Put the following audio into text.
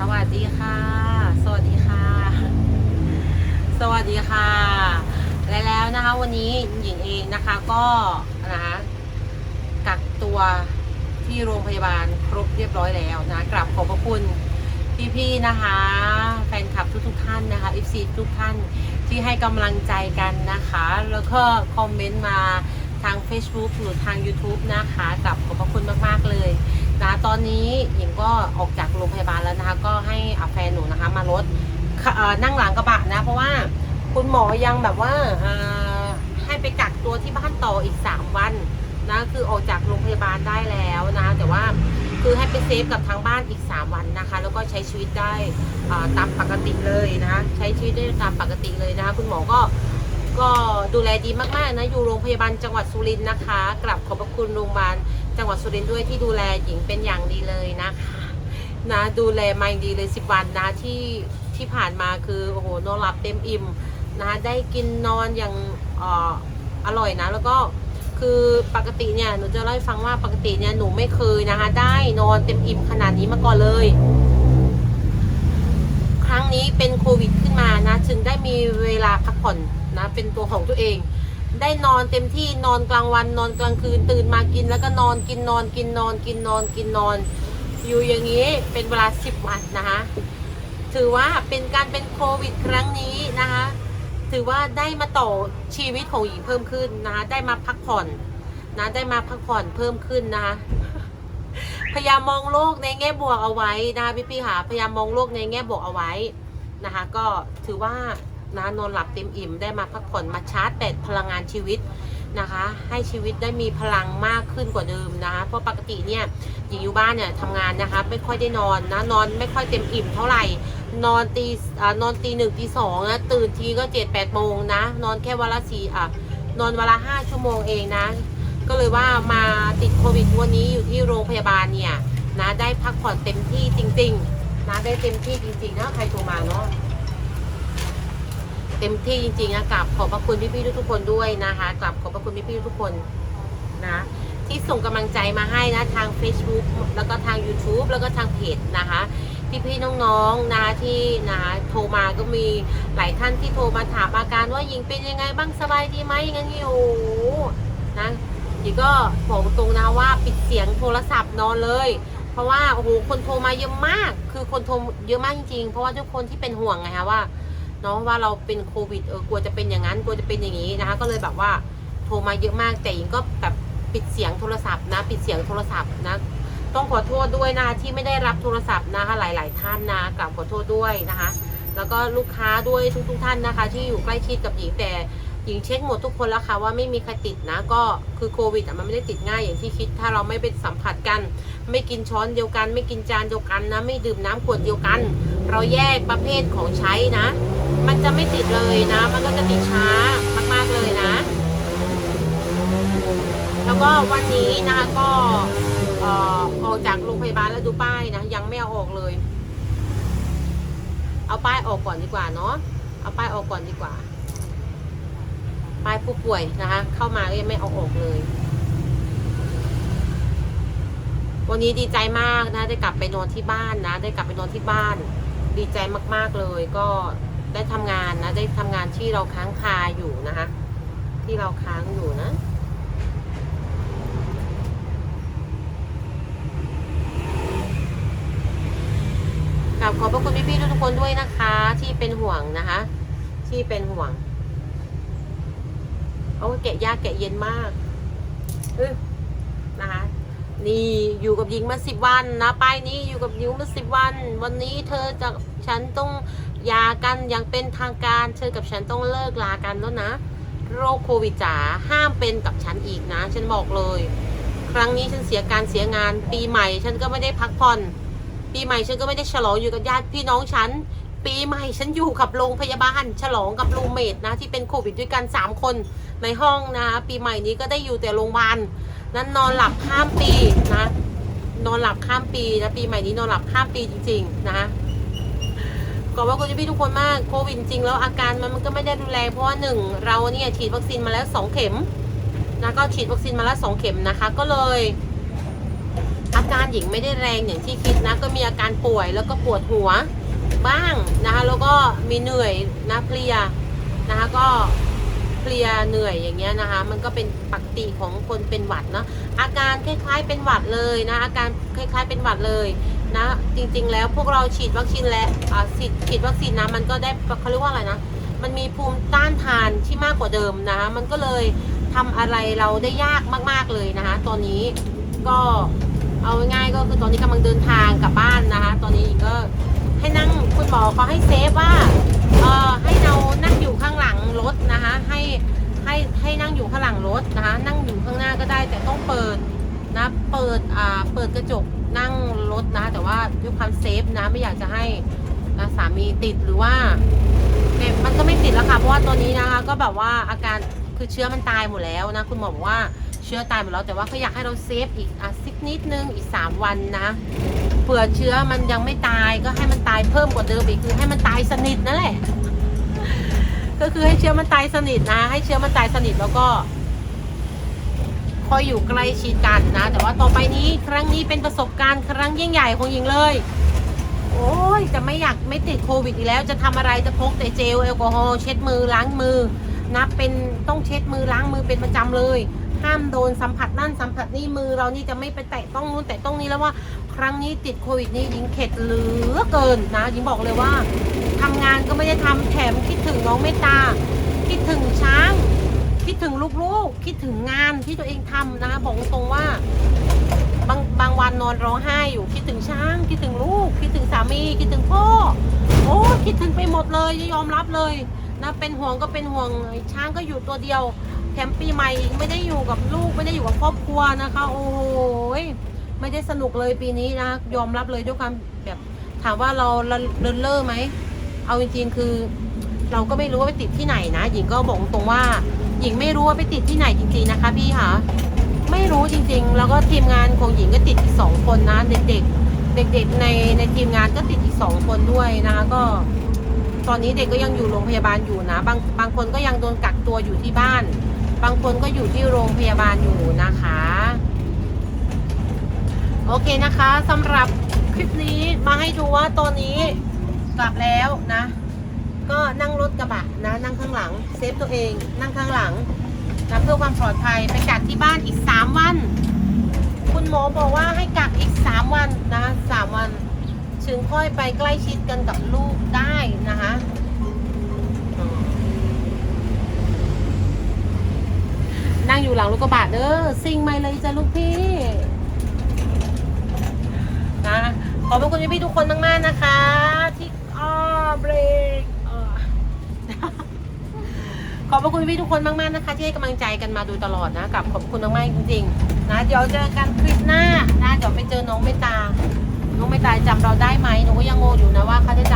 สวัสดีค่ะ สวัสดีค่ะ สวัสดีค่ะ และแล้วนะคะ วันนี้หญิงเองนะคะก็นะคะกักตัวที่โรงพยาบาลครบเรียบร้อยแล้วนะกลับขอบพระคุณพี่ๆนะคะ แฟนคลับทุกๆท่านนะคะ FC ทุกท่านที่ให้กำลังใจกันนะคะ แล้วก็คอมเมนต์มาทาง Facebook หรือทาง YouTube นะคะกลับขอบพระคุณมากๆเลย นะตอนนี้หญิงก็ออกจากโรงพยาบาลแล้วนะคะ ก็ให้อาแฟนหนูนะคะ มารถนั่งหลังกระบะนะ เพราะว่าคุณหมอยังแบบว่าให้ไปกักตัวที่บ้านต่ออีก 3 วันนะคือออกจากโรงพยาบาลได้แล้วนะแต่ว่าคือให้ไปเซฟกับทางบ้านอีก 3 วันนะคะ แล้วก็ใช้ชีวิตได้ตามปกติเลยนะคะใช้ชีวิตได้ตามปกติเลยนะคะ คุณหมอก็ก็ดูแลดีมากๆนะอยู่โรงพยาบาลจังหวัดสุรินทร์นะคะ กลับขอบพระคุณโรงพยาบาล จังหวัดสุรินทร์ด้วยที่ดูแลหญิงเป็นอย่างดีเลยนะคะนะดูแลมาอย่างดีเลยสิบวันนะที่ที่ผ่านมาคือโอ้โหนอนหลับเต็มอิ่มนะได้กินนอนอย่างออร่อยนะ แล้วก็คือปกติเนี่ยหนูจะเล่าให้ฟังว่าปกติเนี่ยหนูไม่เคยนะคะ ได้นอนเต็มอิ่มขนาดนี้มาก่อนเลย ครั้งนี้เป็นโควิดขึ้นมานะจึงได้มีเวลาพักผ่อนนะเป็นตัวของตัวเอง ได้นอนเต็มที่นอนกลางวันนอนกลางคืนตื่นมากินแล้วก็นอนกินนอนกินนอนกินนอนกินนอน อยู่อย่างนี้เป็นเวลาสิบวันนะคะถือว่าเป็นการเป็นโควิดครั้งนี้นะคะถือว่าได้มาต่อชีวิตของหญิงเพิ่มขึ้นนะคะได้มาพักผ่อนนะได้มาพักผ่อนเพิ่มขึ้นนะคะพยายามมองโลกในแง่บวกเอาไว้นะคะพี่พี่ๆค่ะพยายามมองโลกในแง่บวกเอาไว้นะคะก็ถือว่า นะนอนหลับเต็มอิ่มได้มาพักผ่อนมาชาร์จแบตพลังงานชีวิตนะคะ ให้ชีวิตได้มีพลังมากขึ้นกว่าเดิมนะคะ เพราะปกติเนี่ยหญิงอยู่บ้านเนี่ยทำงานนะคะไม่ค่อยได้นอนนะนอนไม่ค่อยเต็มอิ่มเท่าไหร่นอนตีอ่านอนตีหนึ่งตีสองนะตื่นทีก็เจ็ดแปดโมงนะ นอนแค่วันละสี่อะนอนวันละห้าชั่วโมงเองนะ ก็เลยว่ามาติดโควิดวันนี้อยู่ที่โรงพยาบาลเนี่ยนะได้พักผ่อนเต็มที่จริง ๆนะได้เต็มที่จริงๆนะใครโทรมาเนาะ เต็มที่จริงๆนะกลับขอบพระคุณพี่ๆทุกๆคนด้วยนะคะกลับขอบพระคุณพี่ๆทุกคนนะที่ส่งกำลังใจมาให้นะทาง Facebook แล้วก็ทาง YouTube แล้วก็ทางเพจนะคะพี่ๆน้องๆนะคะที่นะคะโทรมาก็มีหลายท่านที่โทรมาถามอาการว่าหญิงเป็นยังไงบ้างสบายดีไหมงนี้โอ้โหนะหญิงก็บอกตรงนะว่าปิดเสียงโทรศัพท์นอนเลย เพราะว่าโอ้โหคนโทรมาเยอะมาก คือคนโทรเยอะมากจริงๆเพราะว่าทุกคนที่เป็นห่วงไงคะว่า น้องว่าเราเป็นโควิดเออกลัวจะเป็นอย่างนั้นกลัวจะเป็นอย่างนี้นะคะ ก็เลยแบบว่าโทรมาเยอะมากแต่หญิงก็แบบปิดเสียงโทรศัพท์นะ ปิดเสียงโทรศัพท์นะ ต้องขอโทษด้วยนะที่ไม่ได้รับโทรศัพท์นะคะหลาย ๆ ท่านนะกลับขอโทษด้วยนะคะ แล้วก็ลูกค้าด้วยทุก ๆ ท่านนะคะ ที่อยู่ใกล้ชิดกับหญิงแต่หญิงเช็คหมดทุกคนแล้วค่ะว่าไม่มีใครติดนะ ก็คือโควิดอะมันไม่ได้ติดง่ายอย่างที่คิด ถ้าเราไม่ไปสัมผัสกัน ไม่กินช้อนเดียวกัน ไม่กินจานเดียวกันนะ ไม่ดื่มน้ำขวดเดียวกัน เราแยกประเภทของใช้นะ มันจะไม่ติดเลยนะ มันก็จะติดช้ามาก ๆ เลยนะ แล้วก็วันนี้นะคะก็ออออกจากโรงพยาบาลแล้วดูป้ายนะ ยังไม่เอาออกเลย เอาป้ายออกก่อนดีกว่าเนาะ เอาป้ายออกก่อนดีกว่า ป้ายผู้ป่วยนะคะ เข้ามาก็ยังไม่เอาออกเลย วันนี้ดีใจมากนะ ได้กลับไปนอนที่บ้านนะ ได้กลับไปนอนที่บ้าน ดีใจมาก ๆเลยก็ ได้ทำงานนะ ได้ทำงานที่เราค้างคาอยู่นะคะ ที่เราค้างอยู่นะกลับขอบพระคุณพี่ๆทุกคนด้วยนะคะ ที่เป็นห่วงนะคะ ที่เป็นห่วงโอ้ยแกะยากแกะเย็นมากอึนะคะนี่อยู่กับหญิงมาสิบวันนะป้ายนี้อยู่กับหญิงมาสิบวัน วันนี้เธอจะฉันต้อง หยากันอย่างเป็นทางการ เธอกับฉันต้องเลิกลากันแล้วนะ โรคโควิดจ๋าห้ามเป็นกับฉันอีกนะ ฉันบอกเลย ครั้งนี้ฉันเสียการเสียงาน ปีใหม่ ฉันก็ไม่ได้พักผ่อน ปีใหม่ฉันก็ไม่ได้ฉลองอยู่กับญาติพี่น้องฉัน ปีใหม่ฉันอยู่กับโรงพยาบาล ฉลองกับรูเมทนะ ที่เป็นโควิดด้วยกัน 3 คนในห้องนะ ปีใหม่นี้ก็ได้อยู่แต่โรงพยาบาลนั้นนอนหลับข้ามปีนะนอนหลับข้ามปีนะปีใหม่นี้นอนหลับข้ามปีจริง ๆ นะ ขอบว่าคุณพี่ทุกคนมากโควิดจริงแล้วอาการมันมันก็ไม่ได้รุนแรงเพราะว่าหนึ่งเราเนี่ยฉีดวัคซีนมาแล้วสองเข็มนะก็ฉีดวัคซีนมาแล้วสองเข็มนะคะ ก็เลย อาการหญิงไม่ได้แรงอย่างที่คิดนะ ก็มีอาการป่วยแล้วก็ปวดหัวบ้างนะคะ แล้วก็มีเหนื่อยนะเพลียนะคะก็เพลียเหนื่อยอย่างเงี้ยนะคะ มันก็เป็นปกติของคนเป็นหวัดเนาะอาการคล้ายๆเป็นหวัดเลยนะอาการคล้ายๆเป็นหวัดเลย นะ จริง ๆ แล้วพวกเราฉีดวัคซีนและอ่าฉีดฉีดวัคซีนนะมันก็ได้เขาเรียกว่าอะไรนะ มันมีภูมิต้านทานที่มากกว่าเดิมนะคะมันก็เลยทำอะไรเราได้ยากมาก ๆเลยนะคะตอนนี้ก็เอาง่ายๆก็คือตอนนี้กำลังเดินทางกลับบ้านนะคะ ตอนนี้ก็ให้นั่งคุณหมอเขาให้เซฟว่าเออให้เรานั่งอยู่ข้างหลังรถนะคะให้ให้ให้นั่งอยู่ข้างหลังรถนะคะนั่งอยู่ข้างหน้าก็ได้แต่ต้องเปิด นะเปิดอ่าเปิดกระจกนั่งรถนะ แต่ว่าด้วยความเซฟนะไม่อยากจะให้นะสามีติดหรือว่าเนี่ยมันก็ไม่ติดแล้วค่ะเพราะว่าตัวนี้นะคะก็แบบว่าอาการคือเชื้อมันตายหมดแล้วนะคุณหมอบอกว่าเชื้อตายหมดแล้วแต่ว่าเขาอยากให้เราเซฟอีกอะสักนิดนึงอีก 3 วันนะเผื่อเชื้อมันยังไม่ตายก็ให้มันตายเพิ่มกว่าเดิมอีกคือให้มันตายสนิทนั่นแหละก็คือให้เชื้อมันตายสนิทนะ ให้เชื้อมันตายสนิทแล้วก็ คอยอยู่ใกล้ชิดกันนะ แต่ว่าต่อไปนี้ครั้งนี้เป็นประสบการณ์ครั้งยิ่งใหญ่ของหญิงเลย โอ้ยจะไม่อยากไม่ติดโควิดอีกแล้ว จะทำอะไรจะพกแต่เจลแอลกอฮอล์เช็ดมือล้างมือนะเป็นต้องเช็ดมือล้างมือเป็นประจำเลยห้ามโดนสัมผัสนั่นสัมผัสนี่มือเรานี่จะไม่ไปแตะต้องนู้นแตะต้องนี้แล้วว่าครั้งนี้ติดโควิดนี่ยิงเข็ดเหลือเกินนะยิงบอกเลยว่าทำงานก็ไม่ได้ทำแถมคิดถึงน้องเมตตาคิดถึงช้าง ถึงลูกๆ คิดถึงงานที่ตัวเองทำนะคะบอกตรงว่าบางบางวันนอนร้องไห้อยู่คิดถึงช้าง คิดถึงลูก คิดถึงสามี คิดถึงพ่อ โอ้คิดถึงไปหมดเลยยอมรับเลยนะเป็นห่วงก็เป็นห่วงช้างก็อยู่ตัวเดียวแถมปีใหม่ไม่ได้อยู่กับลูกไม่ได้อยู่กับครอบครัวนะคะ โอ้โหยไม่ได้สนุกเลยปีนี้นะยอมรับเลยด้วยความแบบถามว่าเราเลินเล่อไหมเอาจริงๆคือ เราก็ไม่รู้ว่าไปติดที่ไหนนะหญิงก็บอกตรงว่า หญิงไม่รู้ว่าไปติดที่ไหนจริงๆนะคะพี่ค่ะไม่รู้จริงๆ แล้วก็ทีมงานของหญิงก็ติดอีกสองคนนะเด็กๆ เด็กๆในในทีมงานก็ติดอีกสองคนด้วยนะคะก็ ตอนนี้เด็กก็ยังอยู่โรงพยาบาลอยู่นะบางบางคนก็ยังโดนกักตัวอยู่ที่บ้าน บางคนก็อยู่ที่โรงพยาบาลอยู่นะคะ โอเคนะคะสำหรับคลิปนี้มาให้ดูว่าตอนนี้กลับแล้วนะ ก็นั่งรถกระบะนะนั่งข้างหลังเซฟตัวเอง นั่งข้างหลังนะเพื่อความปลอดภัยไปกักที่บ้านอีก 3 วัน คุณหมอบอกว่าให้กักอีก 3 วันนะ3วันถึงค่อยไปใกล้ชิดกันกับลูกได้นะคะนั่งอยู่หลังรถกระบะเด้อซิ่งไม่เลยจ้ะลูกพี่นะขอบพระคุณพี่ทุกคนมากๆนะคะ ที่อ้อเบรก ขอบพระคุณพี่ทุกคนมากๆนะคะ ที่ให้กำลังใจกันมาโดยตลอดนะกับขอบคุณมากๆจริงๆนะเดี๋ยวเจอกันคลิปหน้านะเดี๋ยวไปเจอน้องเมตตาน้องเมตตาจำเราได้ไหมหนูก็ยังงงอยู่นะว่าเขาจะจำห